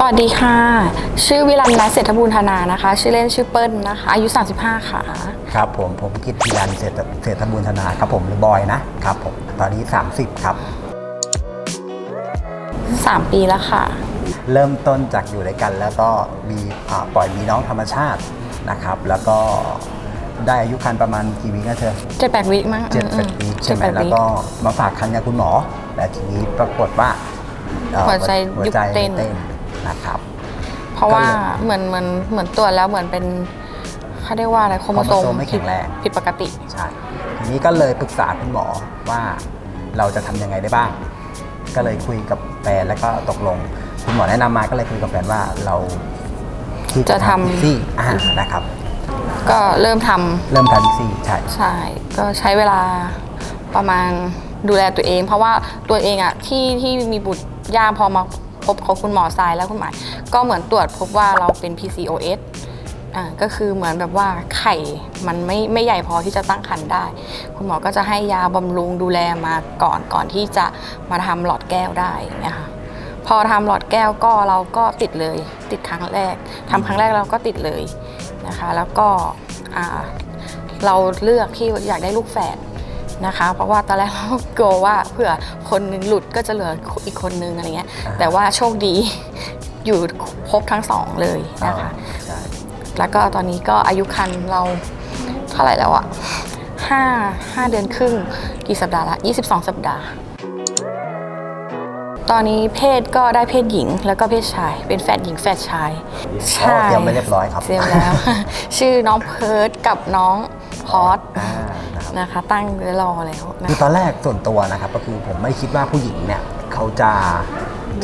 สวัสดีค่ะ ชื่อวิรันนัทเศรษฐบูรณธนานะคะ ชื่อเล่นชื่อเปิ้ลนะคะ อายุ 35 ค่ะ ครับผมผมกิตติยันเศรษฐเศรษฐบุญธนาครับผมหรือบอยนะครับผมตอนนี้ 30 ครับ 3 ปีแล้วค่ะ เริ่มต้นจากอยู่ด้วยกัน แล้วก็มีอ่าปล่อยมีน้องธรรมชาตินะครับ แล้วก็ได้อายุคันประมาณกี่วินะเธอ7-8วิมั้งเจ็ดแปดอืปีมใช่ไหม7-8แล้วก็มาฝากคันกับคุณหมอแต่ทีนี้ปรากฏว่าเอ่อหัวใจหัวหยุดใจเต้ นนะครับ เพราะว่าก็เลยเหมือนเหมือนเหมือนตรวจแล้วเหมือนเป็นเขาเรียกว่าอะไรโครโมโซโครโมโซมมไม่แข็งแรง ผิดปกติใช่ทีนี้ก็เลยปรึกษาคุณหมอว่าเราจะทำยังไงได้บ้าง ก็เลยคุยกับแฟนแล้วก็ตกลง คุณหมอแนะนำมาก็เลยคุยกับแฟนว่าเราที่จะทำที่อ่านะครับ ก็เริ่มทำเริ่มทำซี่ใช่ ใช่ก็ใช้เวลาประมาณดูแลตัวเอง เพราะว่าตัวเองอะที่ที่มีบุตรยากพอมา พบกับคุณหมอทรายแล้วคุณหมายก็เหมือนตรวจพบว่าเราเป็น PCOS อ่าก็คือเหมือนแบบว่าไข่มันไม่ไม่ใหญ่พอที่จะตั้งครรภ์ได้ คุณหมอก็จะให้ยาบำรุงดูแลมาก่อนก่อนที่จะมาทำหลอดแก้วได้เนี่ยค่ะพอทำหลอดแก้วก็เราก็ติดเลย ติดครั้งแรกทำครั้งแรกเราก็ติดเลยนะคะ แล้วก็อ่าเราเลือกที่อยากได้ลูกแฝด นะคะ เพราะว่าตอนแรกเราก็กลัวว่าเผื่อคนหนึงหลุดก็จะเหลืออีกคนนึงอะไรเงี้ย แต่ว่าโชคดีอยู่ครบทั้งสองเลยนะคะใช่แล้วก็ตอนนี้ก็อายุคันเราเท่าไหร่แล้วอะห้าห้าเดือนครึ่งกี่สัปดาห์ละ22สัปดาห์ ตอนนี้เพศก็ได้เพศหญิงแล้วก็เพศชาย เป็นแฝดหญิงแฝดชายอ๋อเตรียมไปเรียบร้อยครับเตรียมแล้ว ชื่อน้องเพิร์ดกับน้องพอดอ่า นะครับนะคะ ตั้งไว้รอแล้วนะคือตอนแรกส่วนตัวนะครับ ก็คือผมไม่คิดว่าผู้หญิงเนี่ยเขาจะ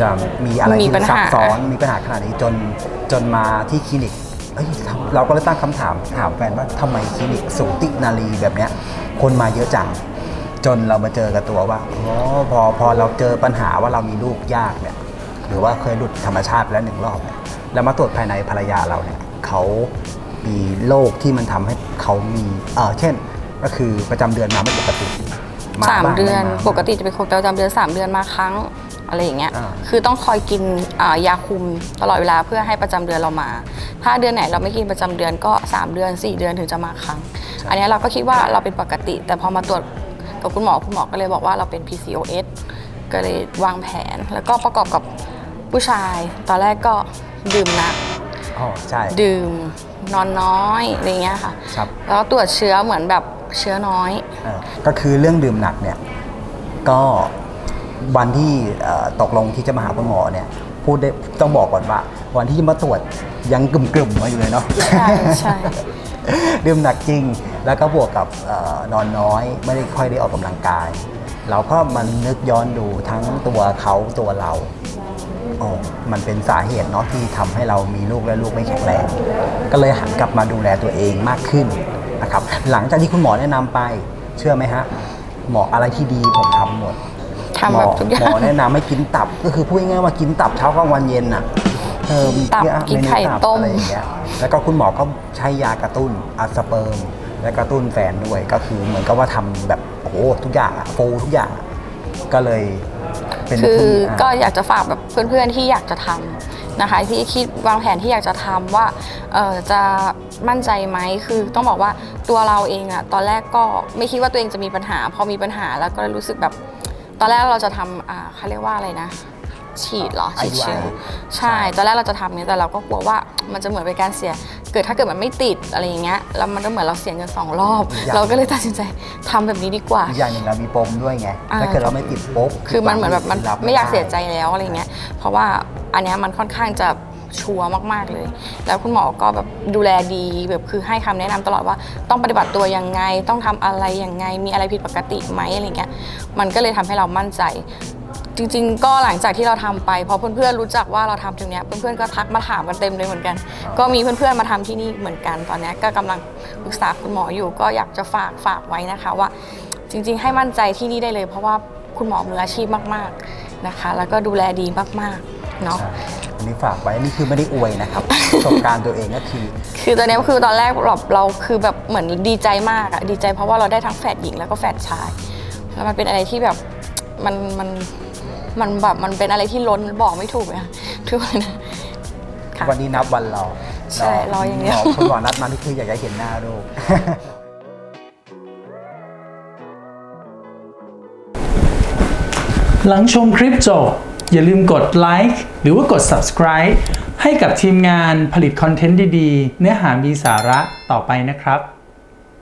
จะมีอะไรมีที่ปัญหาซับซ้อนมีปัญหาขนาดนี้จนจนมาที่คลินิกเอ้ยทำเราก็เลยตั้งคำถามถามแฟนว่าทำไมคลินิกสูตินารีแบบเนี้ยคนมาเยอะจัง จนเรามาเจอกับตัวว่าอ๋อพอพอเราเจอปัญหาว่าเรามีลูกยากเนี่ยหรือว่าเคยหลุดธรรมชาติไปแล้วหนึ่งรอบเนี่ยแล้วมาตรวจภายในภรรยาเราเนี่ยเขามีโรคที่มันทำให้เขามีเออเช่น ก็คือประจำเดือนมาไม่ปกติสามบ้งเดือน ไมาปกติจะเป็นคนประจำเดือนสามเดือนมาครั้งอะไรอย่างเงี้ย อ่า คือต้องคอยกินอ่ายาคุมตลอดเวลาเพื่อให้ประจำเดือนเรามา ถ้าเดือนไหนเราไม่กินประจำเดือนก็ 3 เดือน 4 เดือนถึงจะมาครั้ง อันเนี้ยเราก็คิดว่าเราเป็นปกติ แต่พอมาตรวจกับคุณหมอคุณหมอก็เลยบอกว่าเราเป็น PCOS ก็เลยวางแผน แล้วก็ประกอบกับผู้ชาย ตอนแรกก็ดื่มหนัก อ๋อใช่ดื่มนอนน้อยอะไรเงี้ยค่ะ ครับ แล้วก็ตรวจเชื้อเหมือนแบบ เชื้อน้อยเออก็คือเรื่องดื่มหนักเนี่ยก็วันที่เอ่อตกลงที่จะมาหาคุณหมอเนี่ยพูดได้ต้องบอกก่อนว่า วันที่มาตรวจยังกลุ่มๆมาอยู่เลยเนาะ ใช่ใช่ ดื่มหนักจริง แล้วก็บวกกับเออนอนน้อย ไม่ได้ค่อยได้ออกกำลังกาย เราก็มันนึกย้อนดูทั้งตัวเขาตัวเราโอ้มันเป็นสาเหตุเนาะที่ทำให้เรามีลูกและลูกไม่แข็งแรง ก็เลยหันกลับมาดูแลตัวเองมากขึ้น นะครับหลังจากที่คุณหมอแนะนำไป เชื่อไหมฮะหมออะไรที่ดีผมทำหมดทำแบบทุกอย่าหมองแนะนำให้กินตับก็คือพูดง่ายๆว่ากินตับเช้ากลางวันเย็นน่ะเออมีตับเยอะกินเมไข่ตับต้มอะไรอย่างเงี้ยแล้วก็คุณหมอก็ใช้ยากระตุ้นอัสเปิร์มและกระตุ้นแฟนด้วยก็คือเหมือนกับว่าทำแบบโอ้โหทุกอย่างอะฟูทุกอย่างอะก็เลยเป็นคือที่ก็อะอยากจะฝากแบบเพื่อนๆที่อยากจะทำ นะคะที่คิดวางแผนที่อยากจะทำว่าเออจะมั่นใจไหมคือต้องบอกว่าตัวเราเองอะตอนแรกก็ไม่คิดว่าตัวเองจะมีปัญหา พอมีปัญหาแล้วก็รู้สึกแบบ ตอนแรกเราจะทำอ่าเขาเรียกว่าอะไรนะฉีดเหรอฉีดเชื้อ IUI ใช่ตอนแรกเราจะทำเนี่ยแต่เราก็กลัวว่ามันจะเหมือนเป็นการเสีย เกิดถ้าเกิดมันไม่ติดอะไรอย่างเงี้ยแล้วมันก็เหมือนเราเสียเงินสองรอบอย่างเราก็เลยตัดสินใจทำแบบนี้ดีกว่าอีกอย่างหนึ่งเรามีปมด้วยไงอ่าถ้าเกิดเราไม่ติดปุ๊บคือมันเหมือนแบบมันรับไม่อยากด้เสียใจแล้วอะไรเงี้ยเพราะว่า อันนี้มันค่อนข้างจะชัวร์มากๆเลย แล้วคุณหมอก็แบบดูแลดีแบบคือให้คำแนะนำตลอดว่าต้องปฏิบัติตัวยังไง ต้องทำอะไรยังไง มีอะไรผิดปกติไหมอะไรเงี้ย มันก็เลยทำให้เรามั่นใจ จริง ๆ ก็หลังจากที่เราทำไปพอเพื่อนๆรู้จักว่าเราทำตรงเนี้ยเพื่อนๆก็ทักมาถามกันเต็มเลยเหมือนกัน ก็มีเพื่อนๆมาทำที่นี่เหมือนกันตอนนี้ก็กำลังปรึกษาคุณหมออยู่ ก็อยากจะฝากฝากไว้นะคะว่า จริง ๆ ให้มั่นใจที่นี่ได้เลย เพราะว่าคุณหมอมืออาชีพมาก ๆนะคะ แล้วก็ดูแลดีมากๆ เนาะ ใช่อันนี้ฝากไว้นี่คือไม่ได้อวยนะครับ ประสบการณ์ตัวเองก็คือ คือตอนนี้คือตอนแรกเราเราคือแบบเหมือนดีใจมากอะดีใจเพราะว่าเราได้ทั้งแฝดหญิงแล้วก็แฝดชายแล้วมันเป็นอะไรที่แบบมันมันมันแบบมันเป็นอะไรที่ล้นบอกไม่ถูกเลยอะทุกคนนะค่ะ วันนี้นับวันรอใช่รออย่างเดียวหมคุณหมอนัดมาที่คืออยากจะเห็นหน้าลูก หลังชมคลิปจบ อย่าลืมกดไลค์หรือว่ากด subscribe ให้กับทีมงานผลิตคอนเทนต์ดีๆ เนื้อหามีสาระต่อไปนะครับ